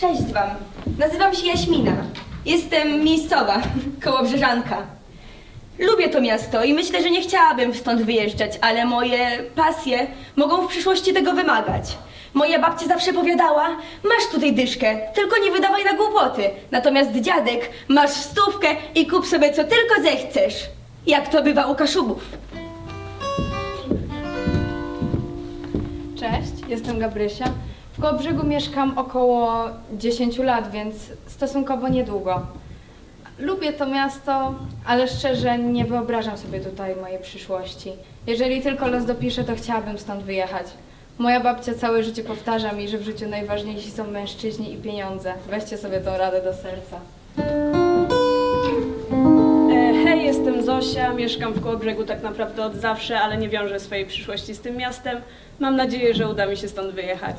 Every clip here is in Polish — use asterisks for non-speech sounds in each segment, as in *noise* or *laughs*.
Cześć wam. Nazywam się Jaśmina. Jestem miejscowa, *laughs* kołobrzeżanka. Lubię to miasto i myślę, że nie chciałabym stąd wyjeżdżać, ale moje pasje mogą w przyszłości tego wymagać. Moja babcia zawsze powiadała, masz tutaj dyszkę, tylko nie wydawaj na głupoty. Natomiast dziadek, masz stówkę i kup sobie co tylko zechcesz. Jak to bywa u Kaszubów. Cześć, jestem Gabrysia. W Kołobrzegu mieszkam około 10 lat, więc stosunkowo niedługo. Lubię to miasto, ale szczerze nie wyobrażam sobie tutaj mojej przyszłości. Jeżeli tylko los dopisze, to chciałabym stąd wyjechać. Moja babcia całe życie powtarza mi, że w życiu najważniejsi są mężczyźni i pieniądze. Weźcie sobie tą radę do serca. Jestem Zosia, mieszkam w Kołobrzegu tak naprawdę od zawsze, ale nie wiążę swojej przyszłości z tym miastem. Mam nadzieję, że uda mi się stąd wyjechać.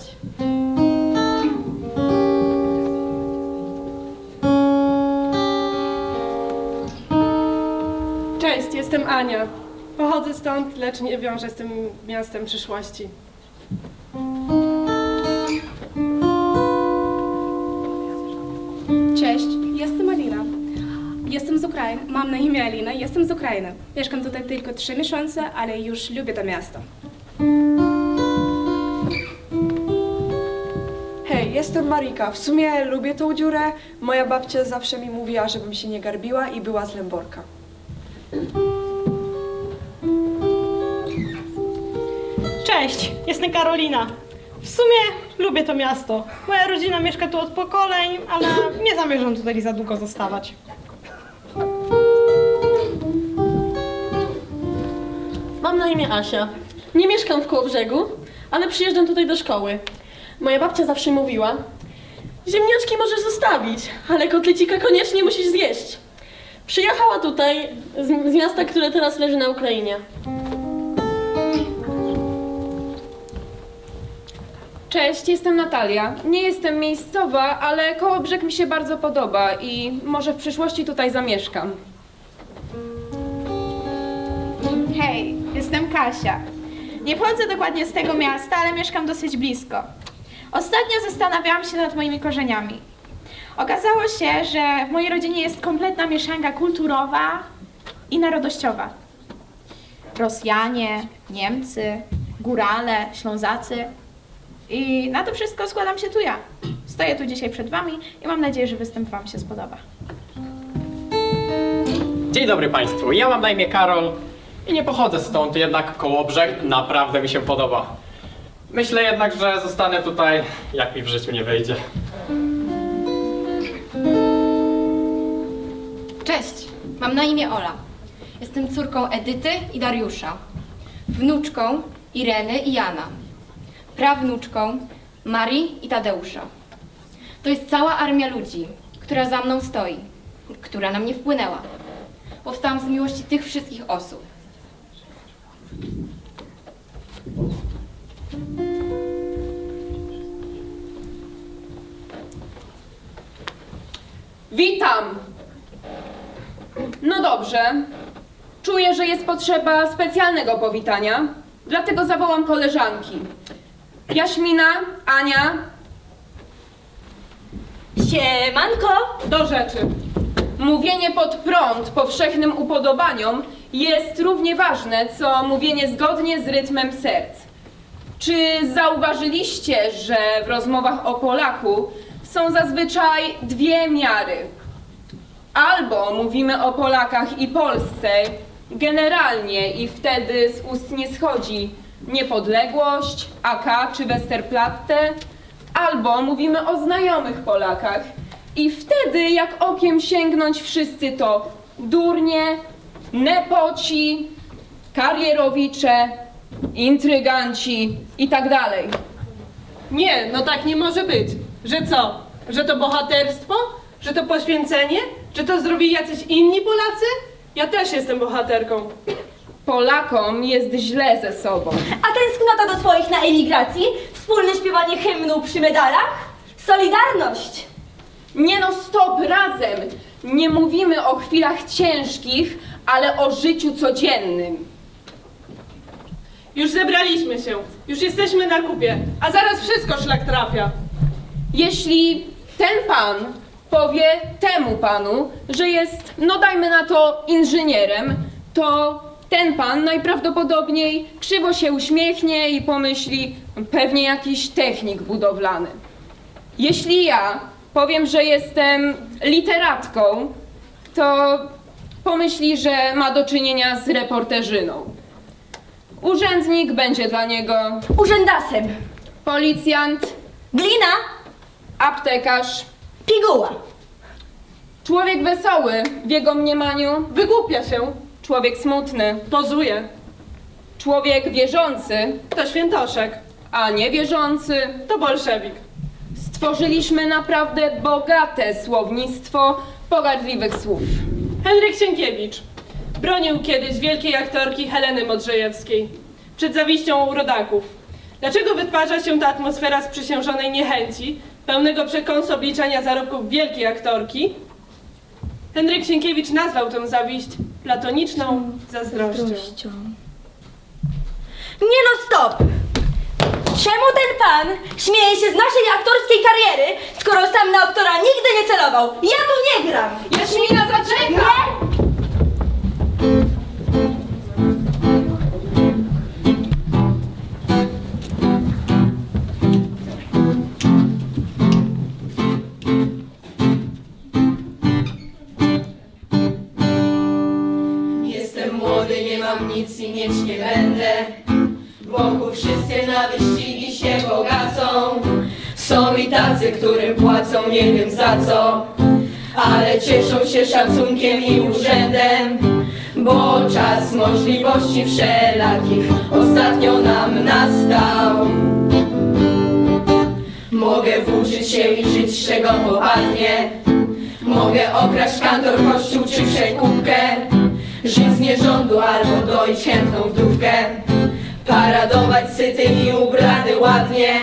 Cześć, jestem Ania. Pochodzę stąd, lecz nie wiążę z tym miastem przyszłości. Ukrainy. Mam na imię Alina, jestem z Ukrainy. Mieszkam tutaj tylko trzy miesiące, ale już lubię to miasto. Hej, jestem Marika. W sumie lubię tą dziurę. Moja babcia zawsze mi mówiła, żebym się nie garbiła i była z Lęborka. Cześć, jestem Karolina. W sumie lubię to miasto. Moja rodzina mieszka tu od pokoleń, ale nie zamierzam tutaj za długo zostawać. Mam na imię Asia. Nie mieszkam w Kołobrzegu, ale przyjeżdżam tutaj do szkoły. Moja babcia zawsze mówiła, ziemniaczki możesz zostawić, ale kotlecika koniecznie musisz zjeść. Przyjechała tutaj z, z miasta, które teraz leży na Ukrainie. Cześć, jestem Natalia. Nie jestem miejscowa, ale Kołobrzeg mi się bardzo podoba i może w przyszłości tutaj zamieszkam. Jestem Kasia. Nie pochodzę dokładnie z tego miasta, ale mieszkam dosyć blisko. Ostatnio zastanawiałam się nad moimi korzeniami. Okazało się, że w mojej rodzinie jest kompletna mieszanka kulturowa i narodowościowa. Rosjanie, Niemcy, Górale, Ślązacy. I na to wszystko składam się tu ja. Stoję tu dzisiaj przed Wami i mam nadzieję, że występ Wam się spodoba. Dzień dobry Państwu, ja mam na imię Karol i nie pochodzę stąd, jednak Kołobrzeg naprawdę mi się podoba. Myślę jednak, że zostanę tutaj, jak mi w życiu nie wyjdzie. Cześć, mam na imię Ola. Jestem córką Edyty i Dariusza, wnuczką Ireny i Jana, prawnuczką Marii i Tadeusza. To jest cała armia ludzi, która za mną stoi, która na mnie wpłynęła. Powstałam z miłości tych wszystkich osób. Witam! No dobrze. Czuję, że jest potrzeba specjalnego powitania, dlatego zawołam koleżanki. Jaśmina, Ania, Siemanko! do rzeczy. Mówienie pod prąd powszechnym upodobaniom jest równie ważne, co mówienie zgodnie z rytmem serc. Czy zauważyliście, że w rozmowach o Polaku są zazwyczaj dwie miary? Albo mówimy o Polakach i Polsce generalnie i wtedy z ust nie schodzi niepodległość, AK czy Westerplatte, albo mówimy o znajomych Polakach i wtedy jak okiem sięgnąć wszyscy to durnie, nepoci, karierowicze, intryganci i tak dalej. Nie, no tak nie może być. Że co? Że to bohaterstwo? Że to poświęcenie? Że to zrobili jacyś inni Polacy? Ja też jestem bohaterką. Polakom jest źle ze sobą. A tęsknota do swoich na emigracji? Wspólne śpiewanie hymnu przy medalach? Solidarność! Nie no, stop, razem! Nie mówimy o chwilach ciężkich, ale o życiu codziennym. Już zebraliśmy się. Już jesteśmy na kupie. A zaraz wszystko szlak trafia. Jeśli ten pan powie temu panu, że jest, no dajmy na to, inżynierem, to ten pan najprawdopodobniej krzywo się uśmiechnie i pomyśli, pewnie jakiś technik budowlany. Jeśli ja powiem, że jestem literatką, to pomyśli, że ma do czynienia z reporterzyną. Urzędnik będzie dla niego Urzędasem. policjant, Glina, aptekarz, piguła. człowiek wesoły w jego mniemaniu, Wygłupia się, człowiek smutny, pozuje. człowiek wierzący, To świętoszek, a nie wierzący. to bolszewik. Stworzyliśmy naprawdę bogate słownictwo pogardliwych słów. Henryk Sienkiewicz bronił kiedyś wielkiej aktorki Heleny Modrzejewskiej przed zawiścią rodaków. Dlaczego wytwarza się ta atmosfera sprzysiężonej niechęci, pełnego przekąsu obliczania zarobków wielkiej aktorki? Henryk Sienkiewicz nazwał tę zawiść platoniczną zazdrością. Nie no stop! Czemu ten pan śmieje się z naszej aktorskiej kariery, skoro sam na aktora nigdy nie celował? Ja tu nie gram! Jaśmina, zaczekaj! Nie! Jestem młody, nie mam nic i mieć nie będę. Wokół wszyscy na wyścigi się bogacą. Są i tacy, którym płacą nie wiem za co, ale cieszą się szacunkiem i urzędem. Bo czas możliwości wszelakich ostatnio nam nastał. Mogę włóczyć się i żyć czego popadnie. Mogę okraść kantor, kościół czy przekupkę. Żyć z nierządu albo dojść chętną wdówkę Paradować syty i ubrany ładnie.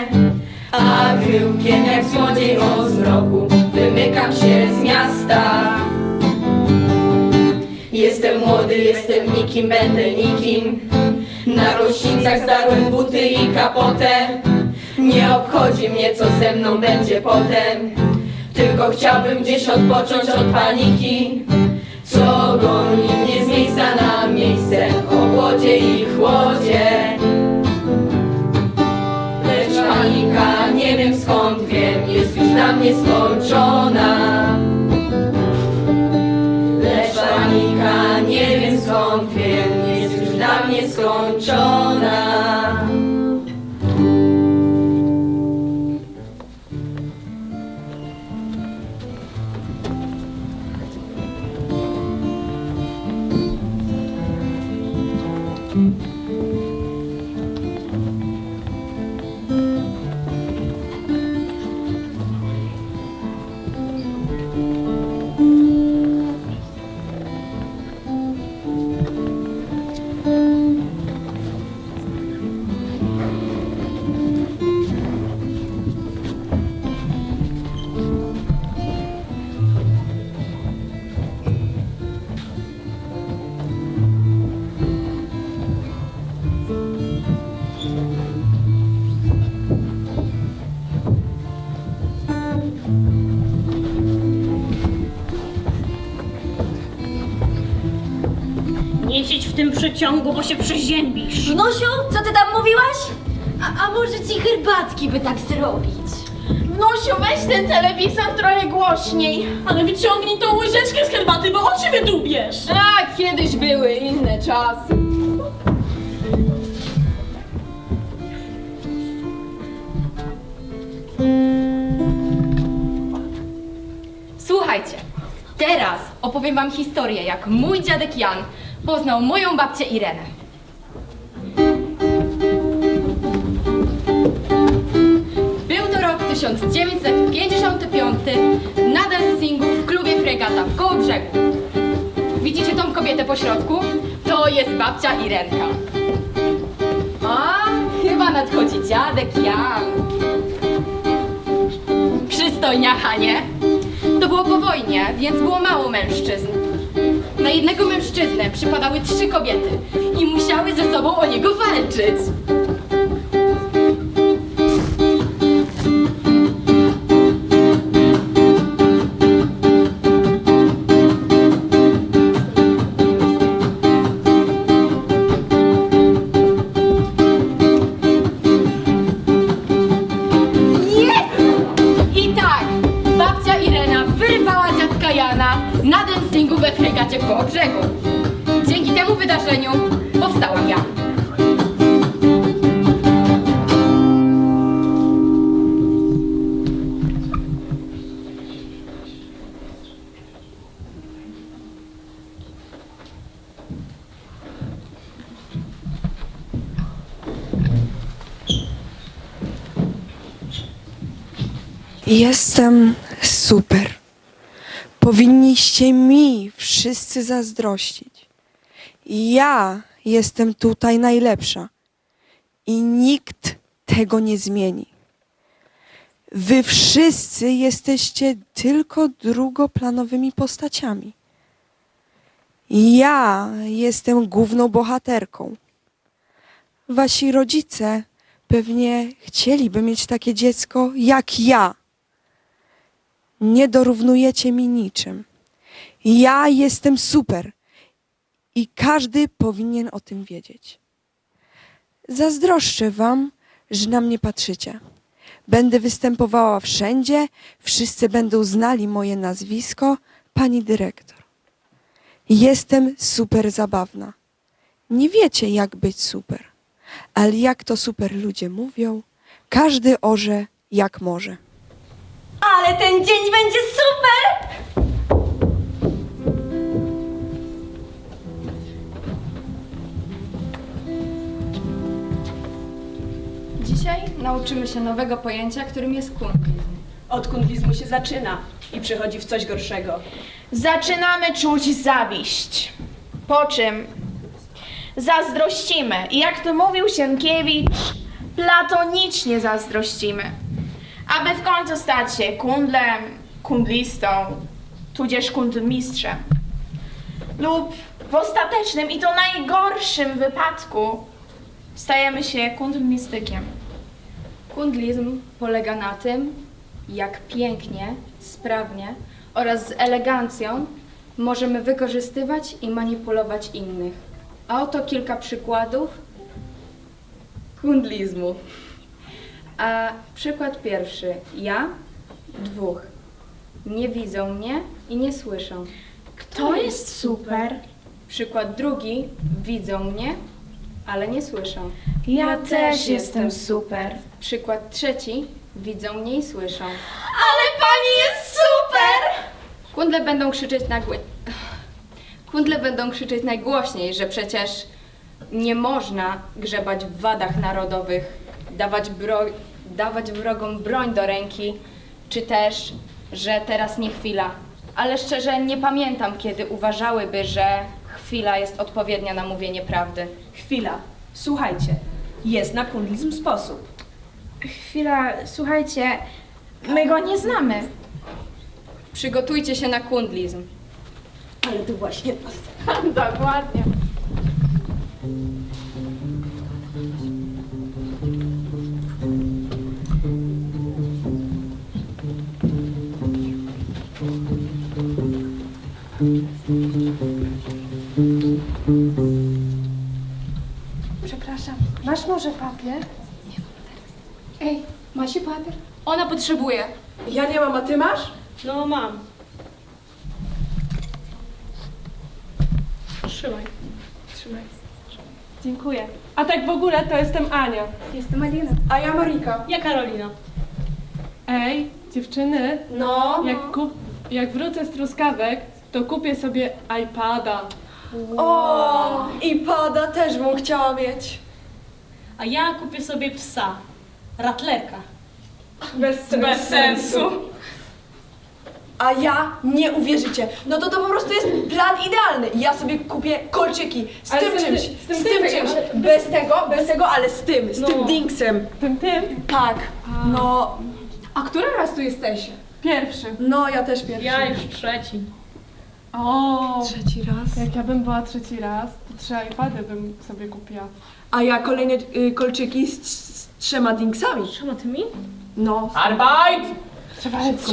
A chyłkiem jak złodziej o zmroku Wymykam się z miasta. Jestem młody, jestem nikim, będę nikim. Na rośnicach zdarłem buty i kapotę. Nie obchodzi mnie co ze mną będzie potem. Tylko chciałbym gdzieś odpocząć od paniki. Co goni mnie z miejsca na miejsce O głodzie i chłodzie. Lecz panika, nie wiem skąd wiem Jest już dla mnie skończona. Lecz panika, nie wiem skąd wiem Jest już dla mnie skończona przeciągu, bo się przeziębisz. Wnosiu, co ty tam mówiłaś? A, a może ci herbatki by tak zrobić? Wnosiu, weź ten telewizor trochę głośniej. Ale wyciągnij tą łyżeczkę z herbaty, bo oczy wydubiesz! A, kiedyś były inne czasy. Słuchajcie, teraz opowiem wam historię, jak mój dziadek Jan poznał moją babcię Irenę. Był to rok 1955 na dancingu w klubie Fregata w Kołobrzegu. Widzicie tą kobietę po środku? To jest babcia Irenka. A, chyba nadchodzi dziadek Jan. Przystojniacha, nie? To było po wojnie, więc było mało mężczyzn. Na jednego mężczyznę przypadały trzy kobiety i musiały ze sobą o niego walczyć. Indiana na dancingu we fregacie koło brzegu. Dzięki temu wydarzeniu powstałam ja. Jestem super. Powinniście mi wszyscy zazdrościć. Ja jestem tutaj najlepsza i nikt tego nie zmieni. Wy wszyscy jesteście tylko drugoplanowymi postaciami. Ja jestem główną bohaterką. Wasi rodzice pewnie chcieliby mieć takie dziecko jak ja. Nie dorównujecie mi niczym. Ja jestem super i każdy powinien o tym wiedzieć. Zazdroszczę wam, że na mnie patrzycie. Będę występowała wszędzie, wszyscy będą znali moje nazwisko, pani dyrektor. Jestem super zabawna. Nie wiecie, jak być super, ale jak to super ludzie mówią, każdy orze jak może. Ale ten dzień będzie super! Dzisiaj nauczymy się nowego pojęcia, którym jest kundlizm. Od kundlizmu się zaczyna i przechodzi w coś gorszego. Zaczynamy czuć zawiść. Po czym zazdrościmy. I jak to mówił Sienkiewicz, platonicznie zazdrościmy. Aby w końcu stać się kundlem, kundlistą, tudzież kundlmistrzem. Lub w ostatecznym i to najgorszym wypadku stajemy się kundlmistykiem. Kundlizm polega na tym, jak pięknie, sprawnie oraz z elegancją możemy wykorzystywać i manipulować innych. A oto kilka przykładów kundlizmu. A przykład pierwszy. Ja, dwóch. Nie widzą mnie i nie słyszą. To jest super. Przykład drugi. Widzą mnie, ale nie słyszą. Ja też jestem super. Przykład trzeci. Widzą mnie i słyszą. Ale pani jest super! Kundle będą krzyczeć na głę... Kundle będą krzyczeć najgłośniej, że przecież nie można grzebać w wadach narodowych, dawać, bro... dawać wrogom broń do ręki, czy też, że teraz nie chwila. Ale szczerze nie pamiętam, kiedy uważałyby, że chwila jest odpowiednia na mówienie prawdy. Chwila. Słuchajcie. Jest na kundlizm sposób. Chwila, słuchajcie, my go nie znamy. Przygotujcie się na kundlizm. Ale to właśnie *laughs* Dokładnie. Może papier? Ej, macie papier? Ona potrzebuje. Ja nie mam, a ty masz? No mam. Trzymaj. Trzymaj. Dziękuję. A tak w ogóle to jestem Ania. Jestem Alina. A ja Marika. Ja Karolina. Ej, dziewczyny, No. jak, kup, jak wrócę z truskawek, to kupię sobie iPada. O, i pada też bym chciała mieć. A ja kupię sobie psa. Ratlerka. Bez, bez sensu. A ja nie uwierzycie. No to to po prostu jest plan idealny. Ja sobie kupię kolczyki z Ale tym z tym- czymś, z tym z tym tym, czymś. Bez tego, bez tego, ale z tym, z tym No. dinksem. Tym, tym, Tak. No, A który raz tu jesteście? pierwszy. no ja też pierwszy. Ja już trzeci. O, Trzeci raz. jak ja bym była trzeci raz, to trzy iPady bym sobie kupiła. A ja kolejne y, kolczyki z, z trzema dinksami. Trzema tymi? No. Arbeit! Trzeba lecko.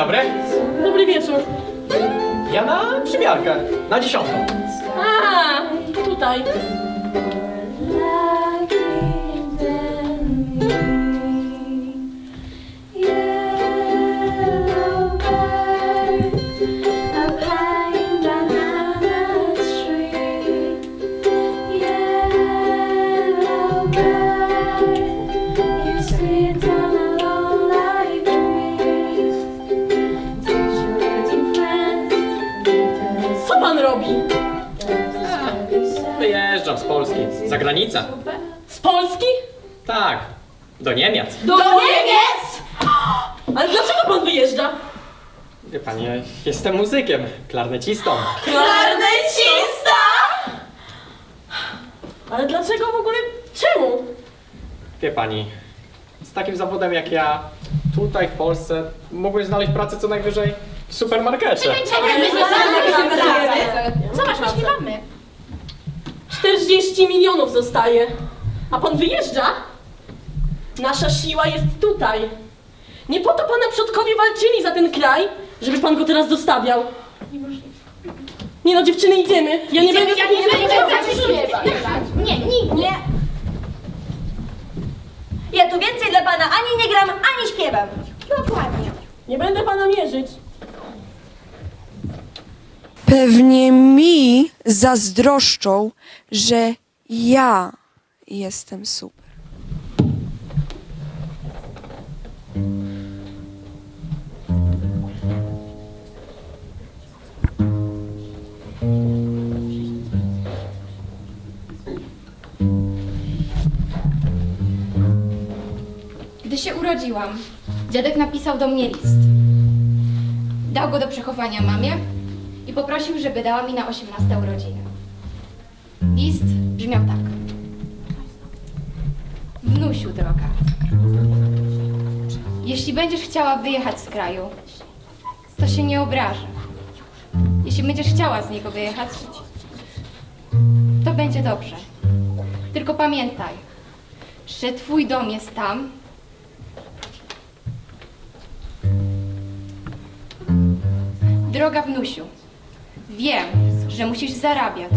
Dobry. Dobry wieczór. Ja na przymiarkę. Na dziesiątą. A, tutaj. Do Niemiec. Do Niemiec! *gasps* Ale dlaczego pan wyjeżdża? Wie pani, ja jestem muzykiem, klarnecistą. Klarnecista! Ale dlaczego w ogóle? Czemu? Wie pani, z takim zawodem jak ja, tutaj w Polsce, mógłbym znaleźć pracę co najwyżej w supermarkecie. Zobacz, my śpiewamy. 40 milionów zostaje. A pan wyjeżdża? Nasza siła jest tutaj. Nie po to pana przodkowie walczyli za ten kraj, żeby pan go teraz zostawiał. Nie no, dziewczyny, idziemy. Ja nie będę... Ja nie będę. Nie, nie, nie. Ja tu więcej dla pana ani nie gram, ani śpiewam. Dokładnie. Nie będę pana mierzyć. Pewnie mi zazdroszczą, że ja jestem super. Się urodziłam, dziadek napisał do mnie list. Dał go do przechowania mamie i poprosił, żeby dała mi na 18 urodziny. List brzmiał tak. Wnusiu droga, jeśli będziesz chciała wyjechać z kraju, to się nie obrażę. Jeśli będziesz chciała z niego wyjechać, to będzie dobrze. Tylko pamiętaj, że twój dom jest tam, Droga wnusiu, wiem, że musisz zarabiać.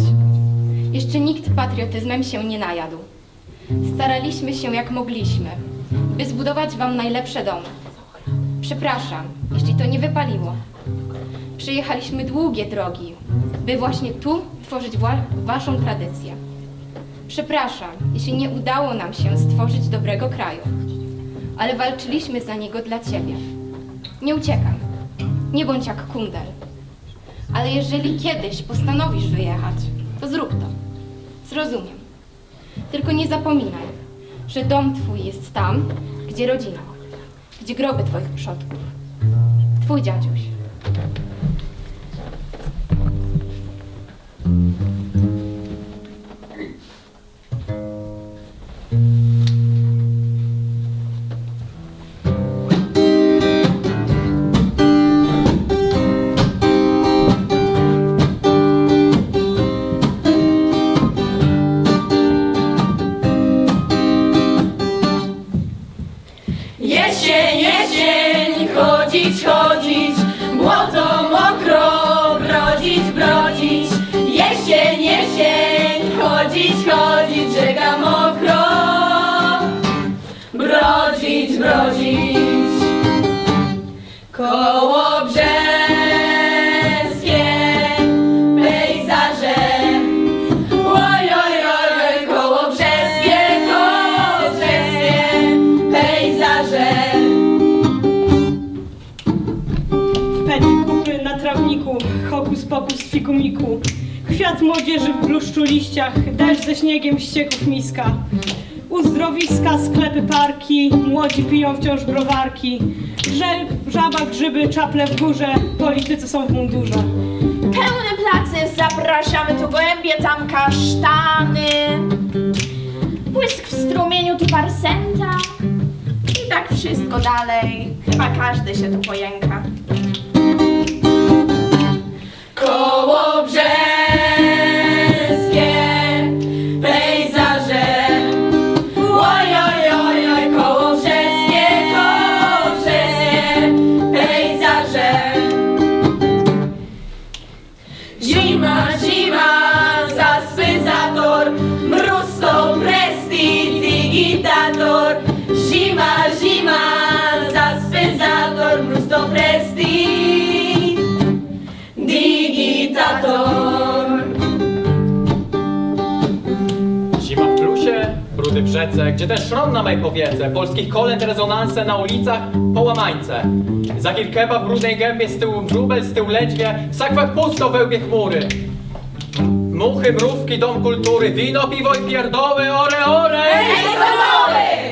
Jeszcze nikt patriotyzmem się nie najadł. Staraliśmy się jak mogliśmy, by zbudować wam najlepsze domy. Przepraszam, jeśli to nie wypaliło. Przyjechaliśmy długie drogi, by właśnie tu tworzyć waszą tradycję. Przepraszam, jeśli nie udało nam się stworzyć dobrego kraju, ale walczyliśmy za niego dla ciebie. Nie uciekaj, nie bądź jak kundel. Ale jeżeli kiedyś postanowisz wyjechać, to zrób to. Zrozumiem. Tylko nie zapominaj, że dom twój jest tam, gdzie rodzina, gdzie groby twoich przodków. Twój dziadziuś. Fikumiku. Kwiat młodzieży w bluszczu liściach, deszcz ze śniegiem ścieków miska. Uzdrowiska, sklepy, parki, młodzi piją wciąż browarki. Żel, żaba, grzyby, czaple w górze, politycy są w mundurze. Pełne placy, zapraszamy tu gołębie, tam kasztany. Błysk w strumieniu, tu parsenta. I tak wszystko dalej. Chyba każdy się tu pojęka. Koło brzeskie gdzie ten szron na mej powiece, polskich kolęd rezonanse na ulicach, połamańce. Za kilkeba w brudnej gębie, z tyłu wróbel, z tyłu ledwie, w sakwach pusto wełbie chmury. Muchy, mrówki, dom kultury, wino, piwo i pierdoły, ore, ore!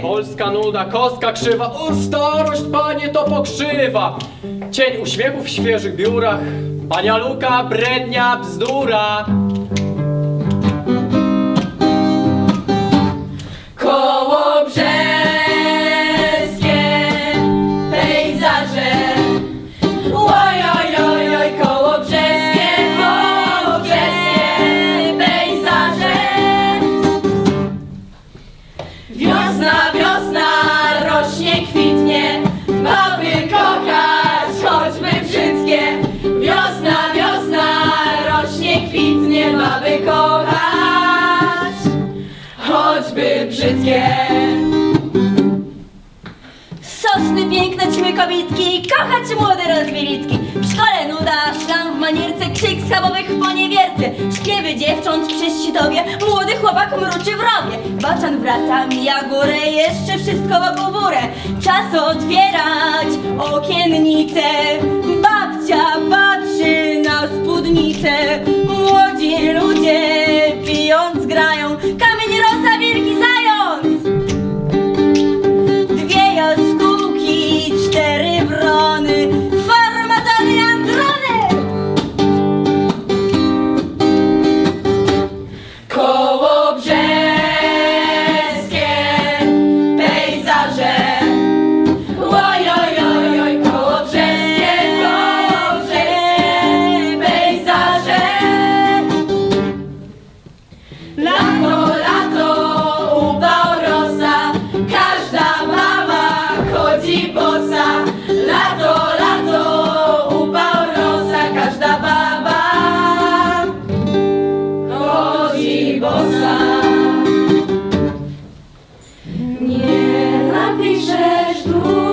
Polska nuda, kostka krzywa, o panie, to pokrzywa! Cień uśmiechu w świeżych biurach, pania Luka, brednia, bzdura! Wracam ja górę, jeszcze wszystko po górę. Czas otwierać okiennice. Babcia patrzy na spódnicę. Ти ще.